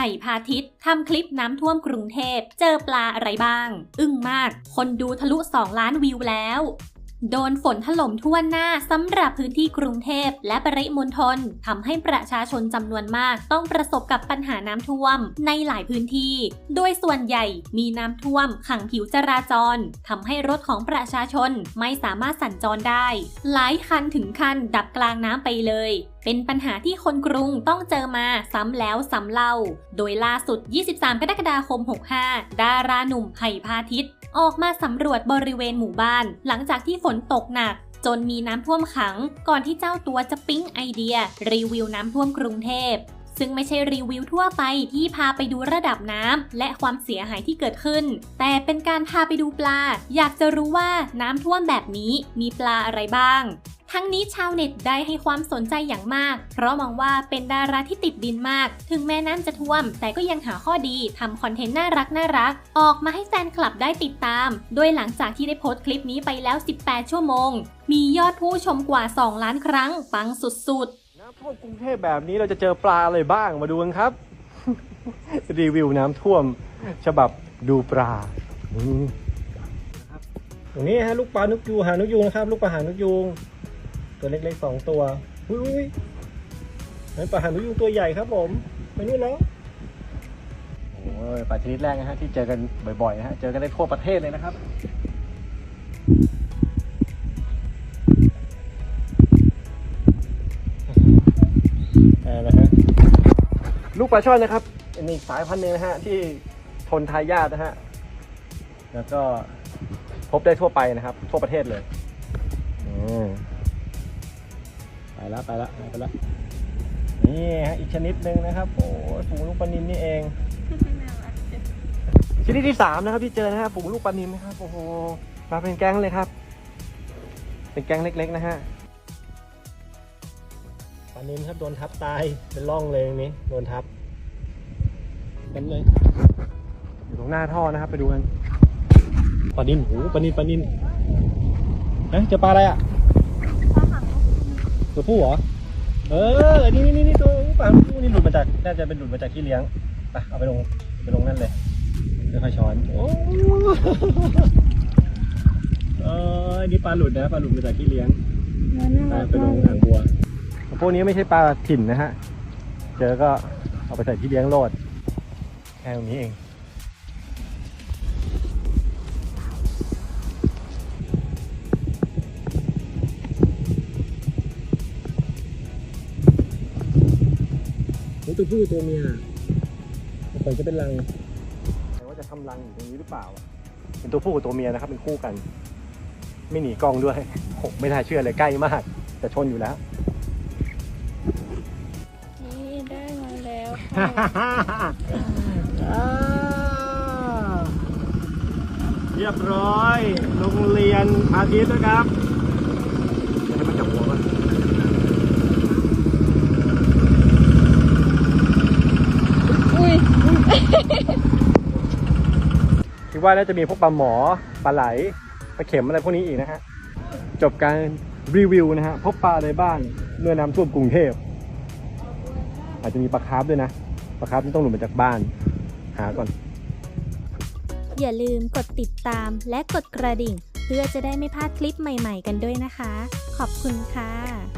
ไผ่พาทิตทำคลิปน้ำท่วมกรุงเทพ เจอปลาอะไรบ้าง อึ้งมาก คนดูทะลุ 2 ล้านวิวแล้ว โดนฝนถล่มทั่วหน้าสำหรับพื้นที่กรุงเทพและปริมณฑลทำให้ประชาชนจำนวนมากต้องประสบกับปัญหาน้ำท่วมในหลายพื้นที่ โดยส่วนใหญ่มีน้ำท่วมขังผิวจราจรทำให้รถของประชาชนไม่สามารถสัญจรได้ หลายคันถึงคันดับกลางน้ำไปเลย เป็นปัญหาที่คนกรุงต้องเจอมาซ้ำแล้วซ้ำเล่า โดยล่าสุด 23 กรกฎาคม 65 ดาราหนุ่มไผ่พาทิตย์ ออกมาสำรวจบริเวณหมู่บ้าน หลังจากที่ฝนตกหนัก จนมีน้ำท่วมขัง ก่อนที่เจ้าตัวจะปิ๊งไอเดีย รีวิวน้ำท่วมกรุงเทพซึ่งไม่ใช่รีวิวทั่วไปที่พาไปดูระดับน้ำและความเสียหายที่เกิดขึ้น แต่เป็นการพาไปดูปลา อยากจะรู้ว่าน้ำท่วมแบบนี้มีปลาอะไรบ้าง ทั้งนี้ชาวเน็ตได้ให้ความสนใจอย่างมาก เพราะมองว่าเป็นดาราที่ติดดินมาก ถึงแม้น้ำจะท่วม แต่ก็ยังหาข้อดีทำคอนเทนต์น่ารักน่ารัก ออกมาให้แฟนคลับได้ติดตาม โดยหลังจากที่ได้โพสต์คลิปนี้ไปแล้ว 18 ชั่วโมง มียอดผู้ชมกว่า 2 ล้านครั้ง ปังสุดๆ น้ำท่วมกรุงเทพแบบนี้เราจะเจอปลาอะไรบ้างมาดูกันครับ รีวิวน้ำท่วม ฉบับดูปลานี่นะครับตรงนี้ฮะลูกปลานกยูงหางนกยูงนะครับ ลูกปลาหางนกยูง ตัวเล็กๆสองตัวอุ้ยอุ้ยนั่นปลาหางนกยูงตัวใหญ่ครับผมไปนู่นแล้วโอ้ยปลาชนิดแรกนะฮะที่เจอกันบ่อยๆนะฮะเจอกันได้ทั่วประเทศเลยนะครับอ่านะฮะลูกปลาช่อนนะครับเป็นอีกสายพันธุ์หนึ่งนะฮะที่ทนทายาทนะฮะแล้วก็พบได้ทั่วไปนะครับ ทั่วประเทศเลยอืมไปแล้วไปแล้วไปแล้วนี่ฮะอีกชนิดหนึ่งนะครับโอ้ยฝูงลูกปลานินนี่เองชนิดที่สามนะครับที่เจอนะฮะฝูงลูกปลานินนะครับโอ้โหมาเป็นแก๊งเลยครับ เป็นแก๊งเล็ก ๆ นะฮะปลานินครับโดนทับตายเป็นร่องเลยตรงนี้โดนทับกันเลยอยู่ตรงหน้าท่อนะครับ ไปดูกันปลานินโอ้โหปลานินปลานินเอ๊ะเจอปลาอะไรอะ ตัวผู้เหรอ เออ นี่นี่นี่ตัวปลาผู้นี่หลุดมาจาก น่าจะเป็นหลุดมาจากที่เลี้ยงไปเอาไปลงไปลงนั่นเลยเดี๋ยวค่อยช้อน โอ้เออนี่ปลาหลุดนะ ปลาหลุดมาจากที่เลี้ยงไปลงอ่างบัว พวกนี้ไม่ใช่ปลาถิ่นนะฮะ เจอก็เอาไปใส่ที่เลี้ยงโลดแค่ตรงนี้เอง ตัวผู้ตัวเมียผลจะเป็นรังแต่ว่าจะทำรังอยู่ตรงนี้หรือเปล่า เป็นตัวผู้กับตัวเมียนะครับ เป็นคู่กัน ไม่หนีกล้องด้วยโหไม่น่าเชื่อเลยใกล้มาก แต่ชนอยู่แล้ว นี่ได้มาแล้วค่ะเรียบร้อย โรงเรียนอาทิตย์นะครับให้มันจับหัวก่อน อุ้ย คิดว่าน่าจะมีพวกปลาหมอปลาไหลปลาเข็มอะไรพวกนี้อีกนะฮะจบการรีวิวนะฮะพบปลาอะไรบ้างเมื่อน้ำท่วมกรุงเทพ อาจจะมีปลาคาร์ฟด้วยนะปลาคาร์ฟที่ต้องหลุดมาจากบ้าน หาก่อน อย่าลืมกดติดตามและกดกระดิ่ง เพื่อจะได้ไม่พลาดคลิปใหม่ ๆ กันด้วยนะคะ ขอบคุณค่ะ